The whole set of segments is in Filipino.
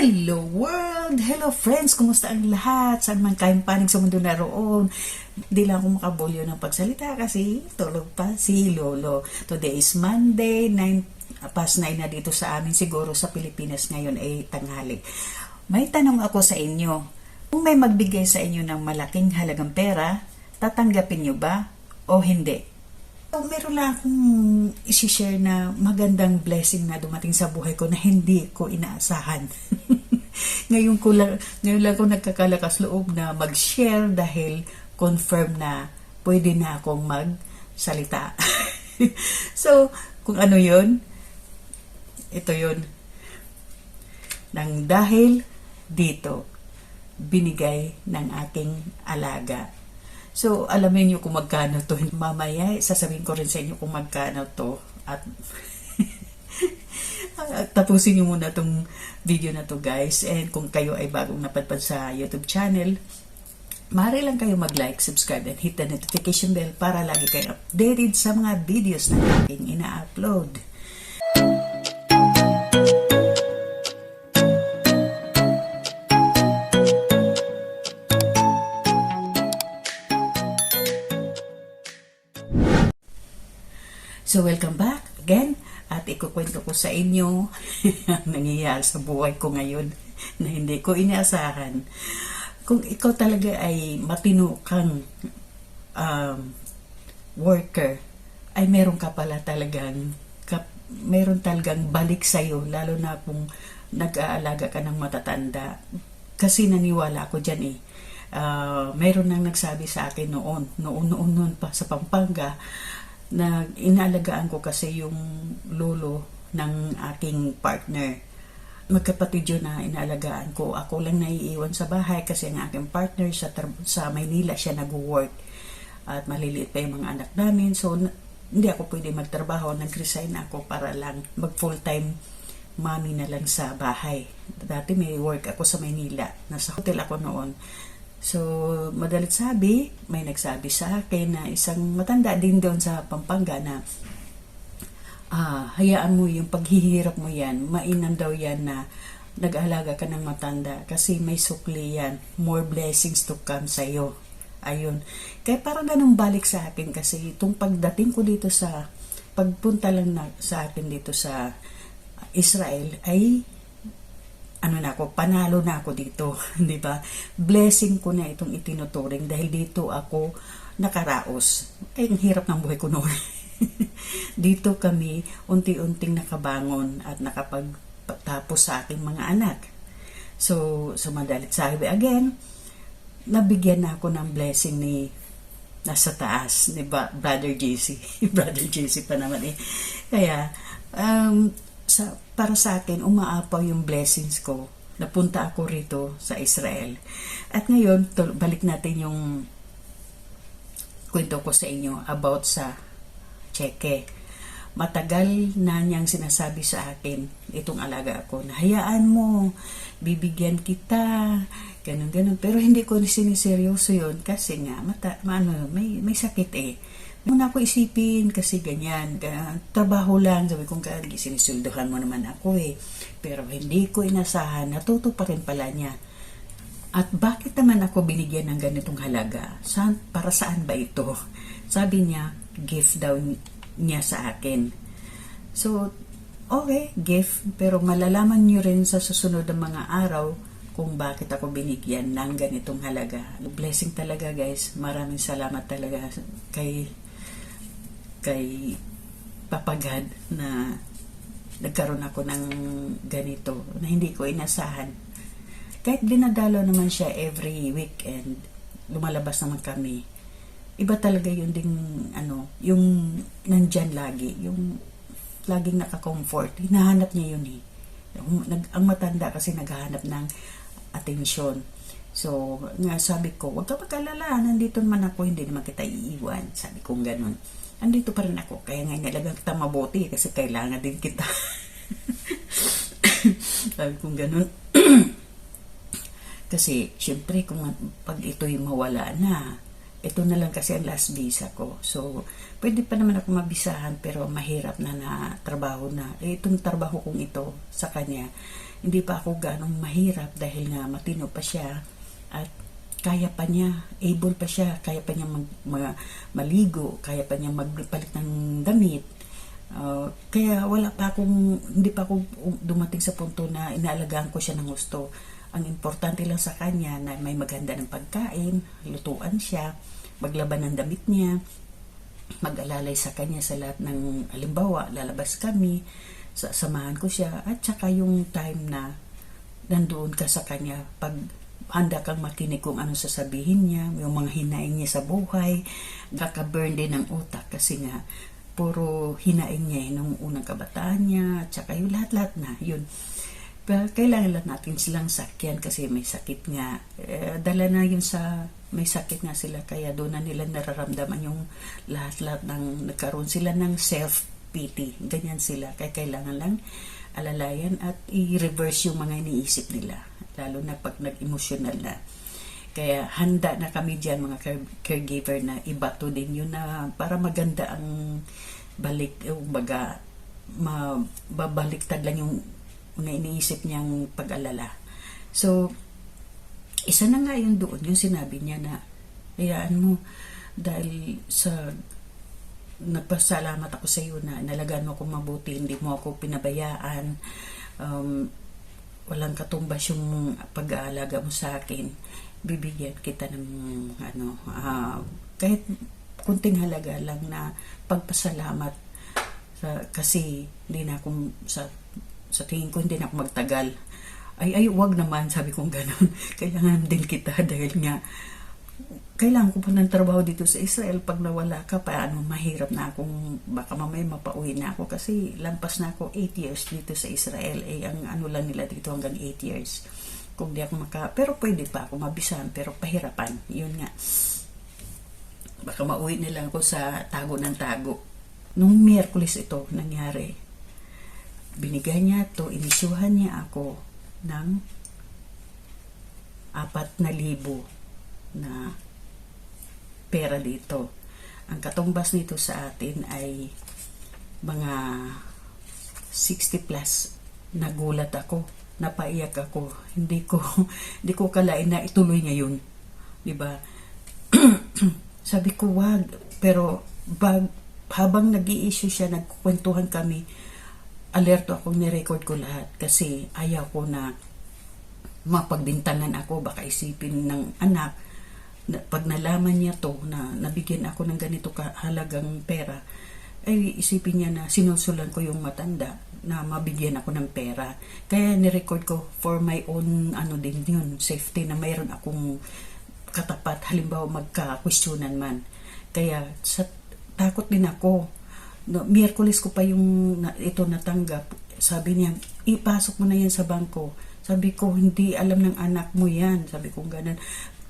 Hello world! Hello friends! Kumusta ang lahat? Saan man kayong panig sa mundo naroon? Di lang ako makabulyo ng pagsalita kasi tulog pa si Lolo. Today is Monday, 9, past 9 na dito sa amin. Siguro sa Pilipinas ngayon ay tanghali. May tanong ako sa inyo. Kung may magbigay sa inyo ng malaking halagang pera, tatanggapin nyo ba o hindi? So, meron lang akong isi-share na magandang blessing na dumating sa buhay ko na hindi ko inaasahan. ngayon ko lang, ngayon lang ko nagkakalakas loob na mag-share dahil confirm na pwede na akong magsalita. so, kung ano yun, ito yun. Nang dahil dito, binigay ng aking alaga. So, alamin niyo kung magkano to. Mamaya, sasabihin ko rin sa inyo kung magkano to. At tapusin niyo muna tong video na to guys. And kung kayo ay bagong napadpad sa YouTube channel, maaari lang kayo mag-like, subscribe, and hit the notification bell para lagi kayo updated sa mga videos na aking ina-upload. So, welcome back again. At ikukwento ko sa inyo ang nangyayari sa buhay ko ngayon na hindi ko inaasahan. Kung ikaw talaga ay matino kang um, worker, ay meron ka pala talagang kap, meron talagang balik sa'yo, lalo na kung nag-aalaga ka ng matatanda. Kasi naniwala ako dyan eh. Uh, meron nang nagsabi sa akin noon, noon, noon, noon pa sa Pampanga, na inalagaan ko kasi yung lolo ng aking partner. Magkapatid yun na inalagaan ko. Ako lang naiiwan sa bahay kasi ang aking partner sa, sa Maynila siya nag-work. At maliliit pa yung mga anak namin. So, hindi ako pwede magtrabaho. Nag-resign ako para lang mag full-time mommy na lang sa bahay. Dati may work ako sa Maynila. Nasa hotel ako noon. So, madalit sabi, may nagsabi sa akin na isang matanda din doon sa Pampanga na ah, hayaan mo yung paghihirap mo yan, mainam daw yan na nag-alaga ka ng matanda kasi may sukli yan, more blessings to come sa iyo. Ayun. Kaya parang ganun balik sa akin kasi itong pagdating ko dito sa pagpunta lang na, sa akin dito sa Israel ay ano na ako, panalo na ako dito, di ba? Blessing ko na itong itinuturing dahil dito ako nakaraos. Ay, ang hirap ng buhay ko noon. dito kami unti-unting nakabangon at nakapagtapos sa aking mga anak. So, sumadalit sabi again, nabigyan na ako ng blessing ni nasa taas ni ba, Brother JC. Brother JC pa naman eh. Kaya, um, sa, para sa akin, umaapaw yung blessings ko. Napunta ako rito sa Israel. At ngayon, balik natin yung kwento ko sa inyo about sa Cheke. Matagal na niyang sinasabi sa akin, itong alaga ko, na hayaan mo, bibigyan kita, ganun, ganun. Pero hindi ko siniseryoso yun kasi nga, mata, ano, may, may sakit eh Muna ako isipin kasi ganyan, trabaho lang, sabi kong kagi, sinisuldohan mo naman ako eh. Pero hindi ko inasahan, natuto pa rin pala niya. At bakit naman ako binigyan ng ganitong halaga? Saan, para saan ba ito? Sabi niya, gift daw niya sa akin. So, okay, gift, pero malalaman niyo rin sa susunod ng mga araw kung bakit ako binigyan ng ganitong halaga. Blessing talaga guys. Maraming salamat talaga kay kay Papagad na nagkaroon ako ng ganito na hindi ko inasahan. Kahit dinadalo naman siya every weekend, lumalabas naman kami. Iba talaga yung ding ano, yung nandyan lagi, yung laging naka-comfort. Hinahanap niya yun eh. Nag, ang matanda kasi naghahanap ng atensyon. So, nga sabi ko, wag ka magkalala, nandito naman ako, hindi naman kita iiwan. Sabi ko ganun andito pa rin ako. Kaya nga nalagang kita mabuti kasi kailangan din kita. Sabi kong ganun. kasi, syempre, kung pag ito'y mawala na, ito na lang kasi ang last visa ko. So, pwede pa naman ako mabisahan pero mahirap na na trabaho na. Eh, itong trabaho kong ito sa kanya, hindi pa ako ganong mahirap dahil nga matino pa siya at kaya pa niya, able pa siya, kaya pa niya mag, ma- maligo, kaya pa niya magpalit ng damit. Uh, kaya wala pa akong, hindi pa ako dumating sa punto na inaalagaan ko siya ng gusto. Ang importante lang sa kanya na may maganda ng pagkain, lutuan siya, maglaban ng damit niya, mag-alalay sa kanya sa lahat ng halimbawa, lalabas kami, sa samahan ko siya, at saka yung time na nandoon ka sa kanya pag handa kang makinig kung ano sasabihin niya, yung mga hinaing niya sa buhay, kaka-burn din ng utak kasi nga puro hinaing niya eh, nung unang kabataan niya, at saka yung lahat-lahat na, yun. Pero kailangan lang natin silang sakyan kasi may sakit nga. Eh, dala na yun sa may sakit nga sila kaya doon na nila nararamdaman yung lahat-lahat ng nagkaroon sila ng self-pity. Ganyan sila. Kaya kailangan lang alalayan at i-reverse yung mga iniisip nila. Lalo na pag nag-emotional na. Kaya handa na kami dyan mga care- caregiver na ibato din yun na para maganda ang balik, yung baga, mababaliktad lang yung mga iniisip niyang pag-alala. So, isa na nga yun doon, yung sinabi niya na, hayaan mo, dahil sa nagpasalamat ako sa iyo na nalagaan mo ako mabuti, hindi mo ako pinabayaan, um, walang katumbas yung pag-aalaga mo sa akin, bibigyan kita ng ano, ah, kahit kunting halaga lang na pagpasalamat sa, kasi hindi na ako sa sa tingin ko hindi na ako magtagal. Ay, ay, wag naman, sabi kong ganun. Kailangan din kita dahil nga, kailangan ko pa ng trabaho dito sa Israel. Pag nawala ka, paano mahirap na akong, baka mamaya mapauwi na ako kasi lampas na ako 8 years dito sa Israel. Eh, ang ano lang nila dito hanggang 8 years. Kung di ako maka, pero pwede pa ako mabisan, pero pahirapan. Yun nga. Baka mauwi na lang ako sa tago ng tago. Nung Miyerkules ito nangyari, binigay niya to, inisyuhan niya ako ng apat na libo na pera dito. Ang katumbas nito sa atin ay mga 60 plus. Nagulat ako, napaiyak ako. Hindi ko hindi ko kalain na ituloy niya yun. 'Di ba? Sabi ko wag, pero bag, habang nag issue siya, nagkukwentuhan kami, alerto akong nirecord ko lahat kasi ayaw ko na mapagbintangan ako baka isipin ng anak na pag nalaman niya to na nabigyan ako ng ganito kahalagang pera ay isipin niya na sinusulan ko yung matanda na mabigyan ako ng pera kaya nirecord ko for my own ano din yun safety na mayroon akong katapat halimbawa magka-questionan man kaya sa takot din ako no, Miyerkules ko pa yung na, ito natanggap. Sabi niya, ipasok mo na yan sa bangko. Sabi ko, hindi alam ng anak mo yan. Sabi ko, ganun.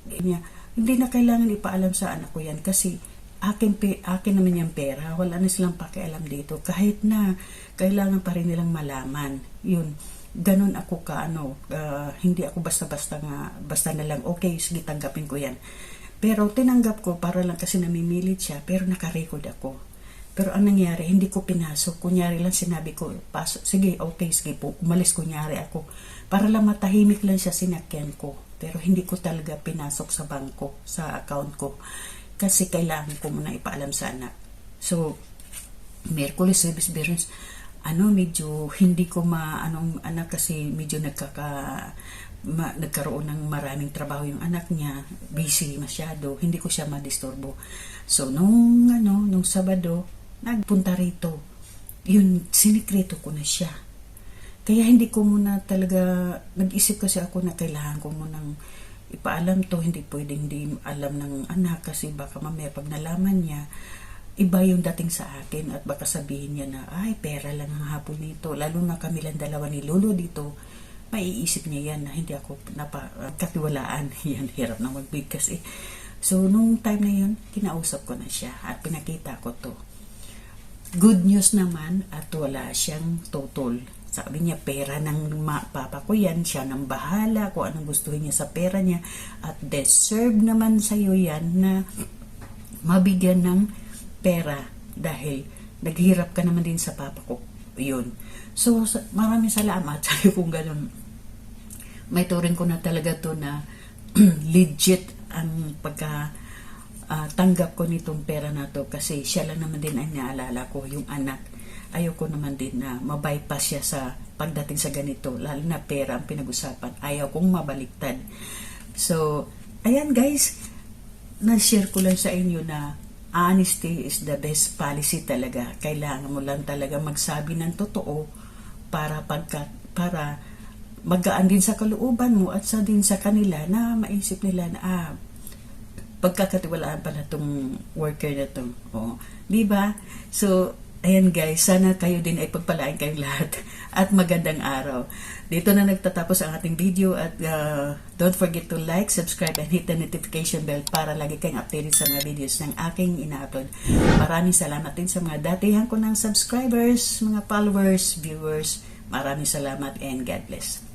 Niya, hindi na kailangan ipaalam sa anak ko yan kasi akin, pe, akin naman yung pera. Wala na silang pakialam dito. Kahit na kailangan pa rin nilang malaman. Yun. Ganun ako ka, ano, uh, hindi ako basta-basta nga, basta na lang, okay, sige, tanggapin ko yan. Pero tinanggap ko para lang kasi namimilit siya, pero nakarecord ako. Pero ang nangyari, hindi ko pinasok. Kunyari lang sinabi ko, pasok, sige, okay, sige po, umalis kunyari ako. Para lang matahimik lang siya sinakyan ko. Pero hindi ko talaga pinasok sa bangko, sa account ko. Kasi kailangan ko muna ipaalam sa anak. So, Merkulis, Service Berens, ano, medyo hindi ko ma, anong anak kasi medyo nagkaka, ma, nagkaroon ng maraming trabaho yung anak niya, busy masyado, hindi ko siya madisturbo. So, nung, ano, nung Sabado, nagpunta rito. Yun, sinikreto ko na siya. Kaya hindi ko muna talaga, nag-isip kasi ako na kailangan ko munang ipaalam to, hindi pwedeng hindi alam ng anak kasi baka mamaya pag nalaman niya, iba yung dating sa akin at baka sabihin niya na, ay, pera lang ang hapon nito. Lalo na kami lang dalawa ni Lolo dito, maiisip niya yan na hindi ako napa, katiwalaan. yan, hirap na magbigkas eh. So, nung time na yun, kinausap ko na siya at pinakita ko to. Good news naman at wala siyang total. Sabi niya, pera ng papa ko yan, siya nang bahala kung anong gustuhin niya sa pera niya. At deserve naman sa'yo yan na mabigyan ng pera dahil naghirap ka naman din sa papa ko. yun. So, maraming salamat. Sabi kong ganun. May turing ko na talaga to na legit ang pagka ah, tanggap ko nitong pera na to kasi siya lang naman din ang naalala ko, yung anak. Ayoko naman din na mabypass siya sa pagdating sa ganito, lalo na pera ang pinag-usapan. Ayaw kong mabaliktad. So, ayan guys, na-share ko lang sa inyo na honesty is the best policy talaga. Kailangan mo lang talaga magsabi ng totoo para pagka para magaan din sa kalooban mo at sa din sa kanila na maisip nila na ah, pagkakatiwalaan pala tong worker na to. O, di ba? So, ayan guys, sana kayo din ay pagpalain kayong lahat at magandang araw. Dito na nagtatapos ang ating video at uh, don't forget to like, subscribe, and hit the notification bell para lagi kayong updated sa mga videos ng aking ina-upload. Maraming salamat din sa mga datihan ko ng subscribers, mga followers, viewers. Maraming salamat and God bless.